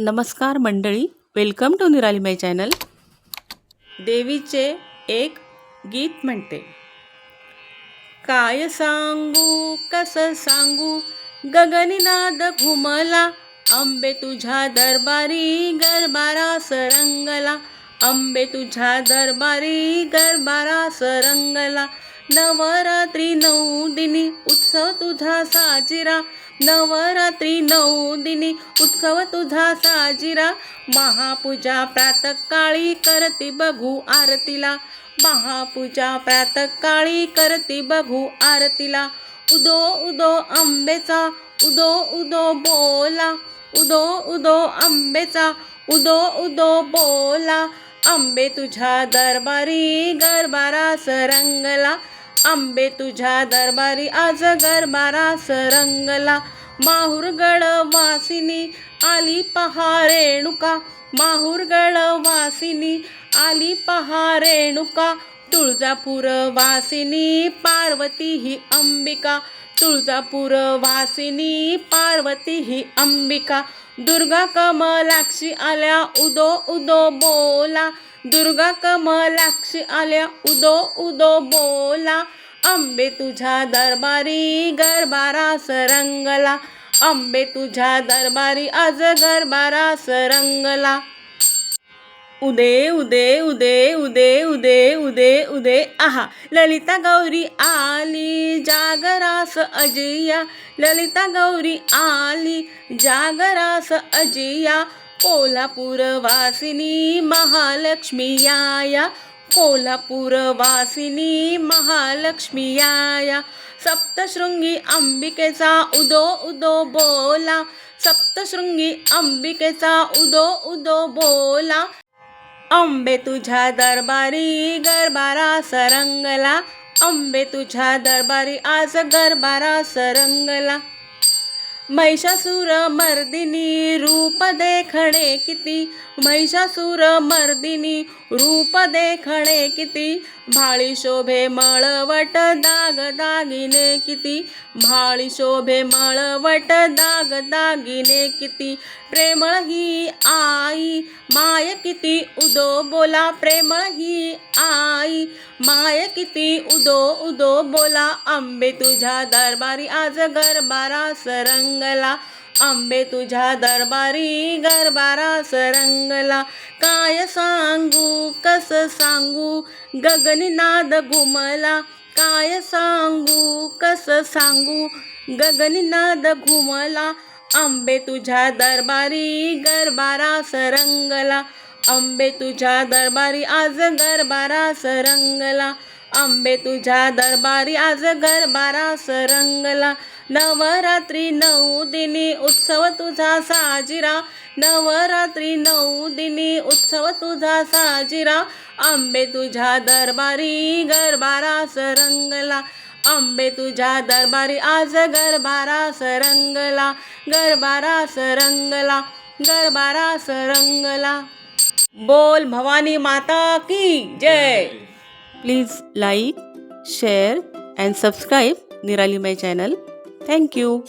नमस्कार मंडळी welcome to निराली माय चॅनल देवीचे एक गीत म्हणते. काय सांगू कसं सांगू गगननाद घुमला आंबे तुझ्या दरबारी गरबारा सरंगला. अंबे तुझ्या दरबारी गरबारा सरंगला. नवरात्री नऊ दिनी उत्सव तुझा साजिरा. नवरात्री नऊ दिनी उत्सव तुझा साजिरा. महापूजा प्रातकाळी करती बघू आरतीला. महापूजा प्रातकाळी करती बघू आरतीला. उदो उदो आंबेचा उदो उदो बोला. उदो उदो आंबेचा उदो उदो बोला. आंबे तुझ्या दरबारी गरबारा सरंगला. आंबे तुझ्या दरबारी आज गरबारास रंगला माहूरगड वासिनी आली पहा रेणुका. माहूरगड वासिनी आली पहा रेणुका. तुळजापूर वासिनी पार्वती ही अंबिका. तुळजापूर वासिनी पार्वती ही अंबिका. दुर्गा कमलाक्षी आल्या उदो उदो बोला. दुर्गा कमलाक्षी आल्या उदो उदो बोला. अंबे तुझ्या दरबारी गरबारा सरंगला. अंबे तुझ्या दरबारी आज गरबारा सरंगला. उदे उदे उदे उदे उदे उदे उदे. आहा ललिता गौरी आली. जागरास अजिया. ललिता गौरी आली. जागरास अजिया. कोल्हापूर वासिनी महालक्ष्मी याया कोल्हापूर वासिनी महालक्ष्मी याया सप्तशृंगी अंबिकेचा उदो उदो बोला सप्तशृंगी अंबिकेचा उदो उदो बोला। अंबे तुझ्या दरबारी गरबारा सरंगला अंबे तुझ्या दरबारी आज गरबारा सरंगला। महिषासूर मर्दिनी रूप देखणे किती? महिषासूर मर्दिनी रूप देखणे किती? भाळी शोभे मळवट दाग दागिने किती? भाळी शोभे मळवट दाग दागिने किती? प्रेमळ ही आई माय किती उदो बोला प्रेमळ ही आई माय किती उदो उदो बोला आंबे तुझ्या दरबारी आज गरबारा सरंग मंगला आंबे तुझ्या दरबारी गरबारा सरंगला. काय सांगू कस सांगू गगनीनाद घुमला. काय सांगू कस सांगू गगनीनाद घुमला. आंबे तुझ्या दरबारी गरबारा सरंगला. आंबे तुझ्या दरबारी आज गरबारा सरंगला. आंबे तुझ्या दरबारी आज गरबारा सरंगला. नवरात्री नऊ दिनी उत्सव तुझा साजिरा. नवरात्री नऊ दिनी उत्सव तुझा साजिरा. आंबे तुझ्या दरबारी गरबारा सरंगला. आंबे तुझ्या दरबारी आज गरबारा सरंगला. गरबारा सरंगला गरबारा सरंगला. बोल भवानी माता की जय. Please like, share and subscribe Nirali my channel. Thank you.